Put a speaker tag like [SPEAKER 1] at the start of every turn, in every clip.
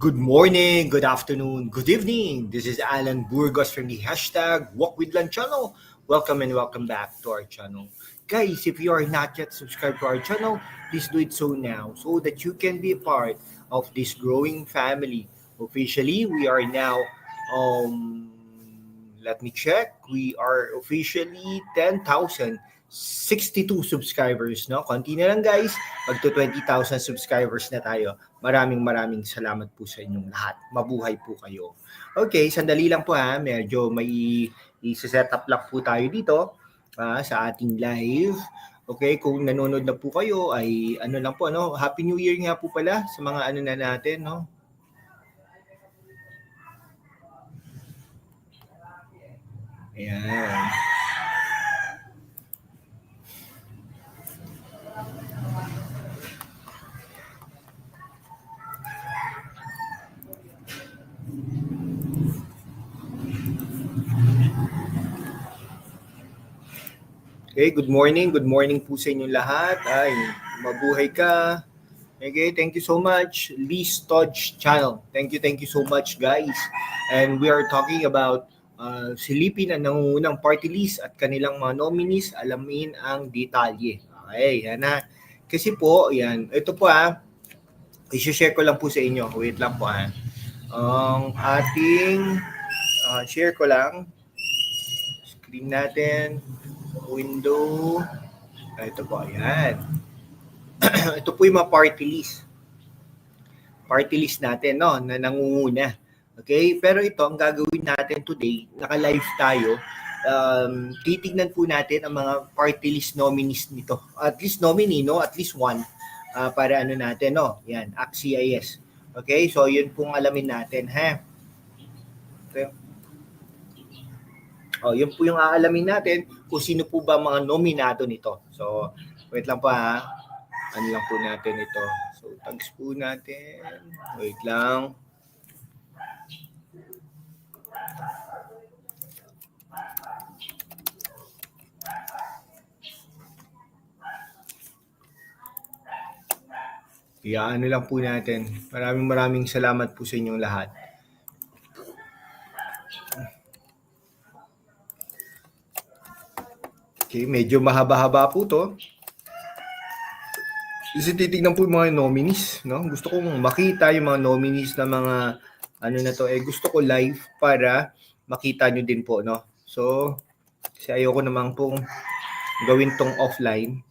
[SPEAKER 1] Good morning, good afternoon, good evening. This is Alan Burgos from the hashtag Walk with Lan channel. Welcome and welcome back to our channel. Guys, if you are not yet subscribed to our channel, please do it so now so that you can be a part of this growing family. Officially, we are now, um, let me check, we are officially 10,062 subscribers, no? Konti na lang guys, magto 20,000 subscribers na tayo. Maraming maraming salamat po sa inyong lahat. Mabuhay po kayo. Okay, sandali lang po ha. Medyo may i-set up lang po tayo dito ah, sa ating live. Okay, kung nanonood na po kayo ay ano lang po ano, Happy New Year nga po pala sa mga ano na natin, no? Ayan. Okay, good morning. Good morning po sa inyong lahat. Ay, mabuhay ka. Okay, thank you so much. Lee Stodge Channel. Thank you, thank you so much, guys. And we are talking about uh, silipin ang nangungunang party list at kanilang mga nominees. Alamin ang detalye. Okay, yan na. Kasi po, yan. Ito po ah. I-share ko lang po sa inyo. Wait lang po ah. Ang ating ah, share ko lang. Screen natin window. Ah, Ito po, ayan. Ito po yung mga party list. Party list natin, no, na nangunguna. Okay? Pero ito, ang gagawin natin today, naka-live tayo, um, titignan po natin ang mga party list nominees nito. At least nominee, no? At least one. ah, para ano natin, no? Yan, ACT-CIS. Okay? So, yun pong alamin natin, ha? Okay. Oh, yun po yung aalamin natin kung sino po ba mga nominado nito. So, wait lang pa ha. Ano lang po natin ito. So, tags po natin. Wait lang. Iyaan lang po natin. Maraming maraming salamat po sa inyong lahat. Okay, medyo mahaba-haba po to. Kasi titignan po yung mga nominees, no? Gusto kong makita yung mga nominees na mga ano na to, eh gusto ko live para makita nyo din po, no? So, kasi ayoko naman pong gawin tong offline.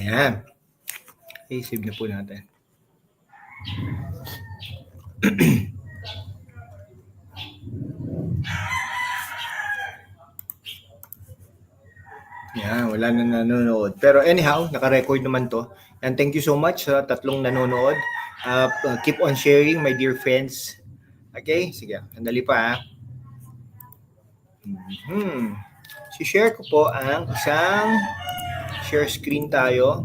[SPEAKER 1] Ayan. Okay, save na po natin. Yan, wala na nanonood. Pero anyhow, naka-record naman to. And thank you so much sa tatlong nanonood. Uh, keep on sharing, my dear friends. Okay? Sige, sandali pa ha. Hmm. Si-share ko po ang isang share screen tayo.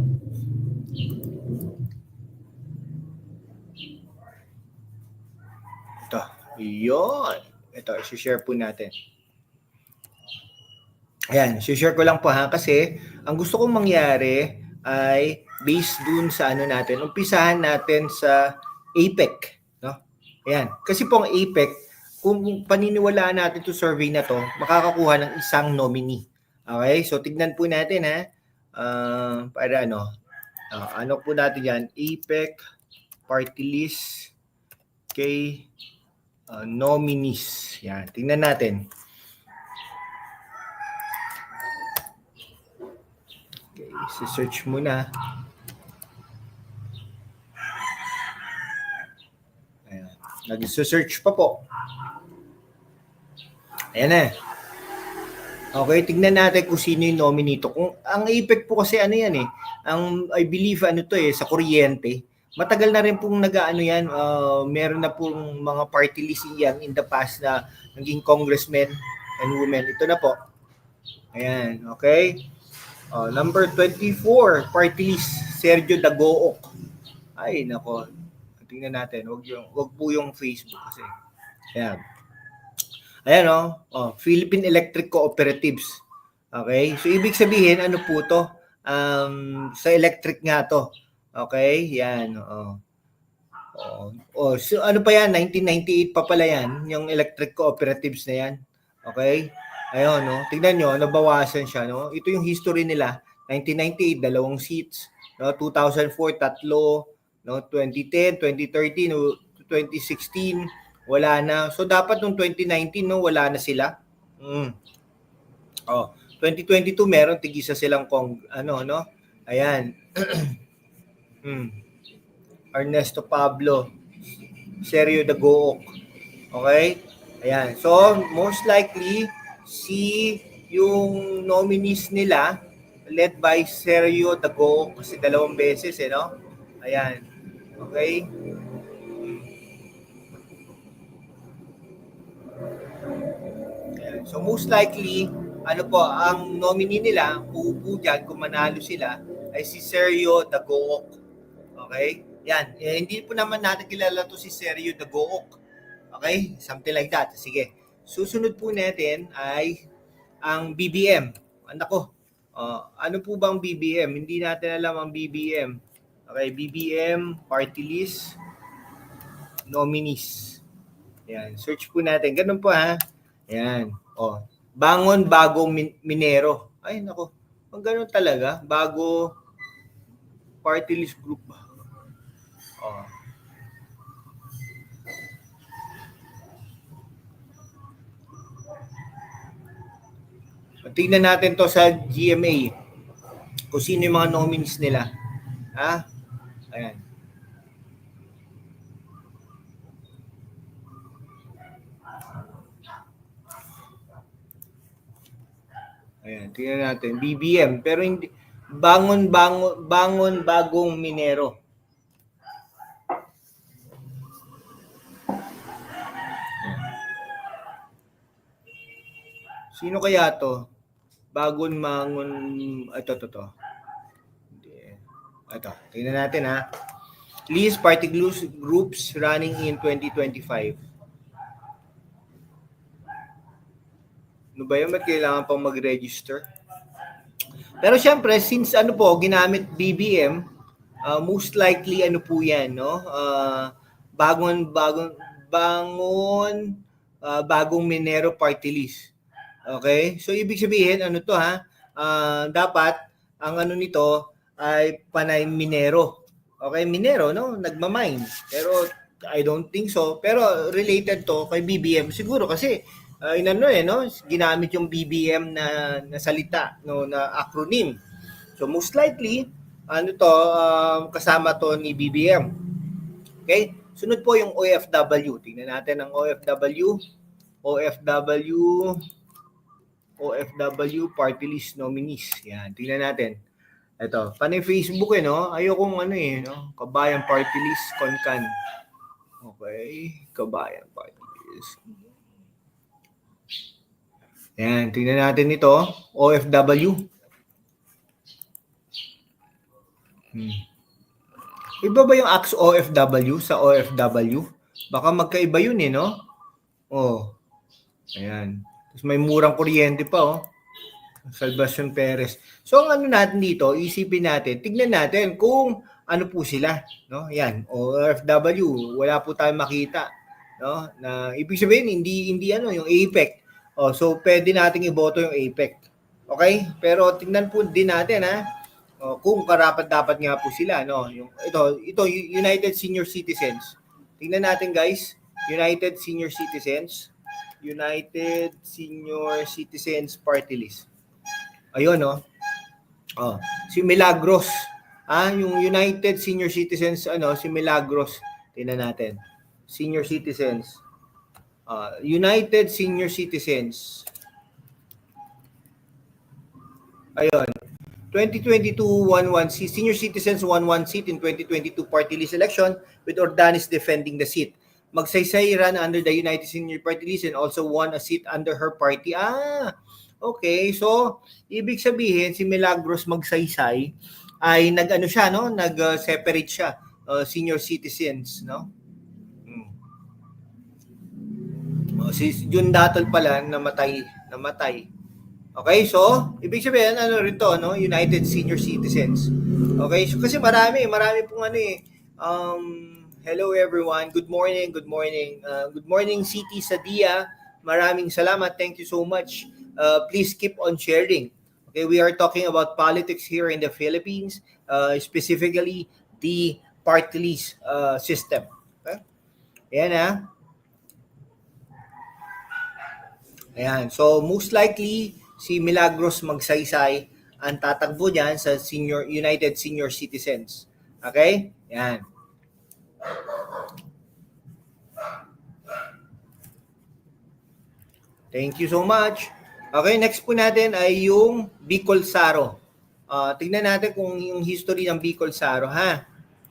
[SPEAKER 1] Ito. Yun. Ito, i-share po natin. Ayan, share ko lang po ha kasi ang gusto kong mangyari ay based dun sa ano natin. Umpisahan natin sa APEC, no? Ayan, kasi po ang APEC, kung paniniwalaan natin to survey na to, makakakuha ng isang nominee. Okay? So tignan po natin ha. Ah, para ano? ah, ano po natin yan? APEC party list kay ah, nominees. Yan, tingnan natin. Okay, search muna. Ayan. Nag-search pa po. Ayan na. Okay, tignan natin kung sino yung nominee to. Kung ang APEC po kasi ano yan eh, ang I believe ano to eh sa kuryente. matagal na rin pong nag-ano yan, uh, meron na pong mga party list yan in the past na naging congressmen and women. Ito na po. Ayan, okay? Uh, number 24, party list, Sergio Dagook. Ay, nako. Tingnan natin, wag, yung, wag po yung Facebook kasi. Ayan. Ayan, oh. oh Philippine Electric Cooperatives. Okay? So, ibig sabihin, ano po to? Um, sa electric nga to. Okay? Yan. Oh. Oh, oh, so ano pa yan? 1998 pa pala yan, yung electric cooperatives na yan. Okay? Ayun, no? Tingnan nyo, nabawasan siya, no? Ito yung history nila. 1998, dalawang seats. No? 2004, tatlo. No? 2010, 2013, no? 2016, wala na. So, dapat nung 2019, no? Wala na sila. Mm. Oh, 2022, meron tigisa silang kong, ano, no? Ayan. mm. Ernesto Pablo, Sergio Dagook. Okay? Ayan. So, most likely, si yung nominees nila led by Sergio Dagook kasi dalawang beses eh, no? Ayan. Okay? So, most likely, ano po, ang nominee nila, uupo dyan kung manalo sila, ay si Sergio Dagook. Okay? Yan. Eh, hindi po naman natin kilala to si Sergio Dagook. Okay? Something like that. Sige. Susunod po natin ay ang BBM. Anak ko. Uh, ano po bang BBM? Hindi natin alam ang BBM. Okay, BBM, party list, nominees. Yan. Search po natin. Ganun po ha. Yan. Oh. Bangon bagong min- minero. Ay, nako. Ang ganun talaga. Bago party list group ba? Oh. Tingnan natin to sa GMA. Kung sino yung mga nominees nila. Ha? Ayan. Ayan, tingnan natin. BBM. Pero hindi, bangon, bangon, bangon bagong minero. Sino kaya to? Bagon mangon ito to to. Ito, tingnan natin ha. List party groups running in 2025. Ano ba yun? Ba't kailangan pang mag-register? Pero syempre, since ano po, ginamit BBM, uh, most likely ano po yan, no? Uh, bagon, bagon, bangon, uh, bagong Minero Party List. Okay? So ibig sabihin ano to ha? Uh, dapat ang ano nito ay panay minero. Okay, minero no, nagma-mine. Pero I don't think so. Pero related to kay BBM siguro kasi uh, inano eh no, ginamit yung BBM na, na salita no na acronym. So most likely ano to um, kasama to ni BBM. Okay? Sunod po yung OFW. Tingnan natin ang OFW. OFW OFW party list nominees. Yan, tingnan natin. Ito, panay Facebook eh, no? Ayokong ano eh, no? Kabayan party list, Konkan. Okay, Kabayan party list. Yan, tingnan natin ito. OFW. Hmm. Iba ba yung AX OFW sa OFW? Baka magkaiba yun eh, no? Oh. Ayan. Tapos may murang kuryente pa, oh. Salvacion Perez. So, ang ano natin dito, isipin natin, tignan natin kung ano po sila, no? Yan, OFW, wala po tayong makita, no? Na ibig sabihin hindi hindi ano yung APEC. Oh, so pwede nating iboto yung APEC. Okay? Pero tingnan po din natin ha. Oh, kung karapat dapat nga po sila, no? Yung ito, ito United Senior Citizens. Tingnan natin guys, United Senior Citizens. United Senior Citizens Party List. Ayun, no? Oh, si Milagros. Ah, yung United Senior Citizens, ano, si Milagros. Tingnan natin. Senior Citizens. Uh, United Senior Citizens. Ayun. 2022, 1-1 seat. Senior citizens, 1-1 seat in 2022 party list election with Ordanis defending the seat. Magsaysay ran under the United Senior Party List and also won a seat under her party. Ah, okay. So, ibig sabihin, si Milagros Magsaysay ay nag-ano siya, no? Nag-separate siya. uh, senior citizens, no? Oh, si Jun Datol pala namatay, namatay. Okay, so ibig sabihin ano rito, no? United Senior Citizens. Okay, so kasi marami, marami pong ano eh. Um, hello everyone. Good morning, good morning. Uh, good morning City Sadia. Maraming salamat. Thank you so much. Uh, please keep on sharing. Okay, we are talking about politics here in the Philippines, uh, specifically the party list uh, system. Okay? Ayan ah. Ayan. So, most likely, si Milagros Magsaysay ang tatakbo dyan sa senior United Senior Citizens. Okay? Ayan. Thank you so much. Okay, next po natin ay yung Bicol Saro. Uh, tignan natin kung yung history ng Bicol Saro, ha?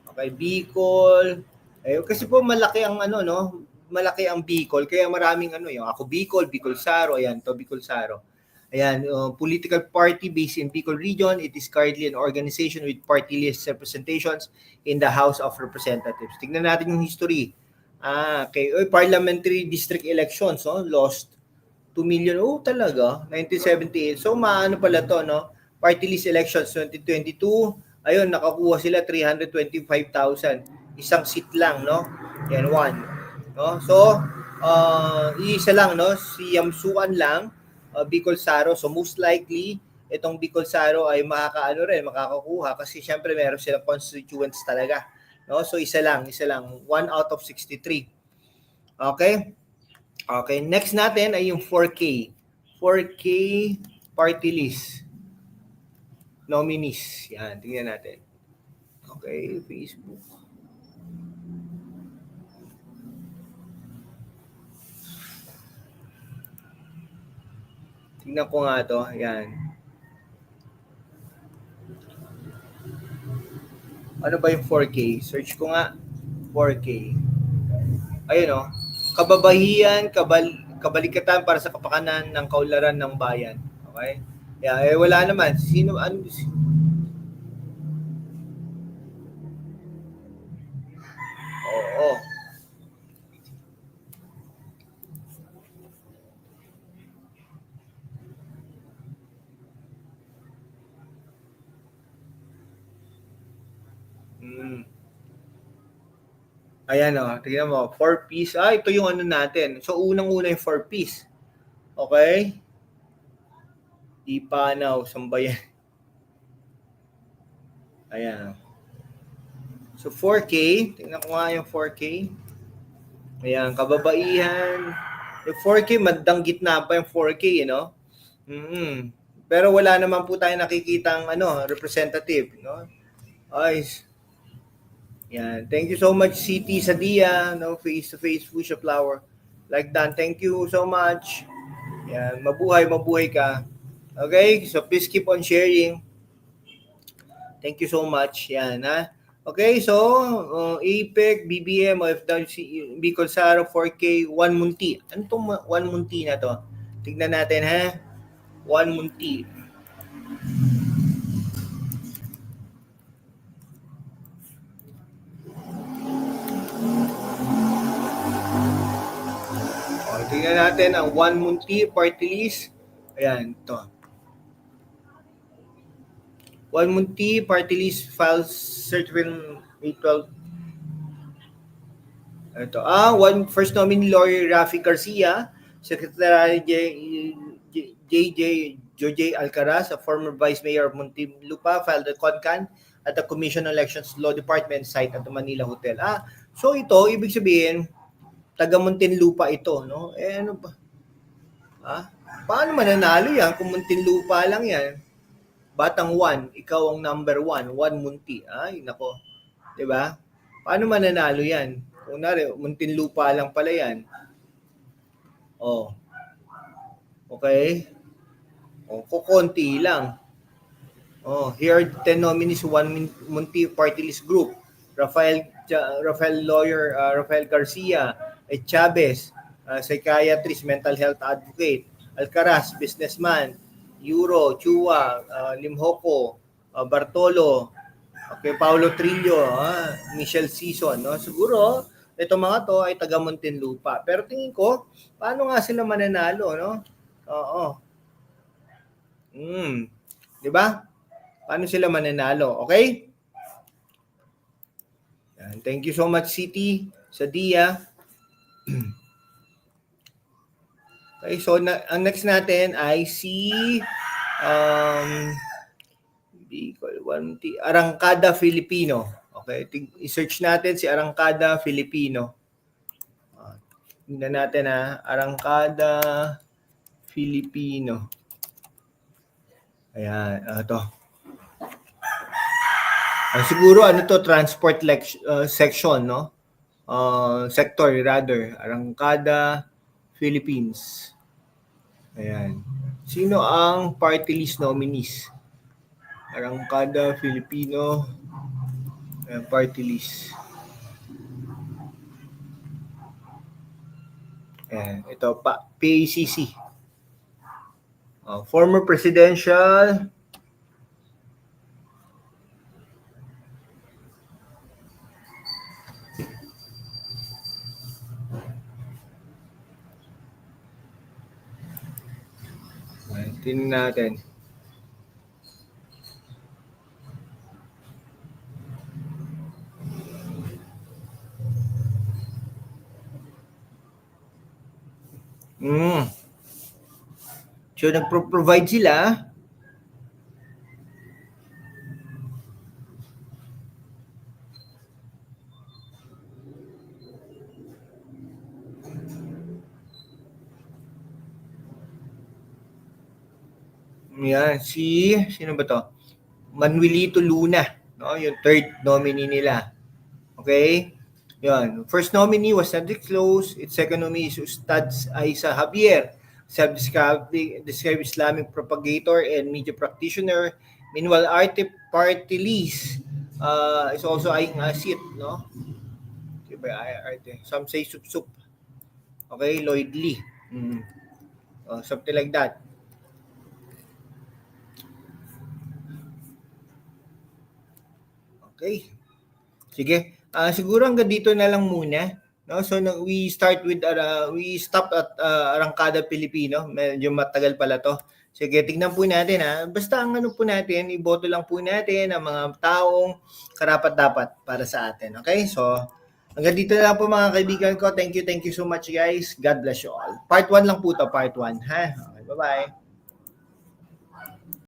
[SPEAKER 1] Okay, Bicol. Eh, kasi po malaki ang ano, no? Malaki ang Bicol. Kaya maraming ano, yung ako Bicol, Bicol Saro, ayan, to Bicol Saro. Ayan, uh, political party based in Bicol region. It is currently an organization with party list representations in the House of Representatives. Tignan natin yung history. Ah, okay. Oy, parliamentary district elections, oh, lost 2 million. Oh, talaga. 1978. So, maano pala to, no? Party list elections 2022. Ayun, nakakuha sila 325,000. Isang seat lang, no? Yan, one. No? So, uh, isa lang, no? Si Yamsuan lang, uh, Bicol Saro. So, most likely, itong Bicol Saro ay makakaano rin, makakakuha kasi syempre meron silang constituents talaga. No? So, isa lang, isa lang. One out of 63. Okay? Okay, next natin ay yung 4K. 4K party list. Nominees. Yan, tingnan natin. Okay, Facebook. Tingnan ko nga to. Yan. Ano ba yung 4K? Search ko nga. 4K. Ayun oh kababahian, kabal, kabalikatan para sa kapakanan ng kaularan ng bayan. Okay? Yeah, eh, wala naman. Sino, ano, Oo. Mm. Ayan o, oh, tingnan mo, 4 piece. Ah, ito yung ano natin. So, unang-una yung 4 piece. Okay? Ipanaw, sambayan. Ayan. So, 4K. Tingnan ko nga yung 4K. Ayan, kababaihan. Yung 4K, mandang gitna pa yung 4K, you know? Mm-hmm. Pero wala naman po tayo nakikitang ano, representative, no? Ay, yan. Thank you so much, CT Sadia, no, face-to-face Fuchsia Flower. Like that. Thank you so much. Yan. Mabuhay, mabuhay ka. Okay? So, please keep on sharing. Thank you so much. Yan, ha? Okay, so, uh, APEC, BBM, OFWC, Bicol Saro, 4K, 1 Munti. Ano itong 1 Munti na to? Tignan natin, ha? 1 Munti. Tingnan natin ang One Munti Party List. Ayan, ito. One Munti Party List files certificate May 12. Ito. Ah, one first nominee lawyer Rafi Garcia, Secretary J, JJ Jorge Alcaraz, a former Vice Mayor of Muntinlupa, filed a CONCAN at the Commission on Elections Law Department site at the Manila Hotel. Ah, so ito, ibig sabihin, taga Muntinlupa ito, no? Eh ano ba? Ha? Paano mananalo yan kung Muntinlupa lang yan? Batang 1, ikaw ang number 1, 1 Munti. Ay, nako. 'Di ba? Paano mananalo yan? Kung nari, Muntinlupa lang pala yan. Oh. Okay? O, kukonti lang. Oh, here are the 10 nominees Min- Munti Party List Group. Rafael Rafael Lawyer, uh, Rafael Garcia, Chavez, uh, psychiatrist, mental health advocate, Alcaraz, businessman, Euro, Chua, uh, Limhoco, uh, Bartolo, okay, Paulo Trillo, ah, Michelle Season, no? Siguro, ito mga to ay taga Muntinlupa. Pero tingin ko, paano nga sila mananalo, no? Oo. Mm. 'Di ba? Paano sila mananalo? Okay? Yan. Thank you so much, City, sa DIA. okay, so na, ang next natin ay si um, Bicol, one, T- Arangkada Filipino. Okay, i-search natin si Arangkada Filipino. Ah, Tingnan natin ha, Arangkada Filipino. Ayan, ah, ito. Ah, siguro ano to transport uh, section no uh, sector rather Arangkada Philippines. Ayan. Sino ang party list nominees? Arangkada Filipino ayan, party list. Ayan ito pa PACC Uh, former presidential tingnan natin. Mm. So, nagpro-provide sila. Yan, si, sino ba to? Manuelito Luna, no? Yung third nominee nila. Okay? Yan. First nominee was not disclosed. Its second nominee is Ustad Aisa Javier, self-described described Islamic propagator and media practitioner. Meanwhile, Arte Party List uh, is also eyeing a seat, no? Diba, Arte? Some say sup-sup. Okay, Lloyd Lee. Mm. Oh, something like that. Okay. Sige. Ah, siguro hanggang dito na lang muna. No? So we start with uh, we stop at uh, Arangkada Pilipino. Medyo matagal pala 'to. Sige, tignan po natin ha. Basta ang ano po natin, iboto lang po natin ang mga taong karapat-dapat para sa atin. Okay? So, hanggang dito na lang po mga kaibigan ko. Thank you, thank you so much guys. God bless you all. Part 1 lang po to, part 1. Ha? Okay, bye-bye.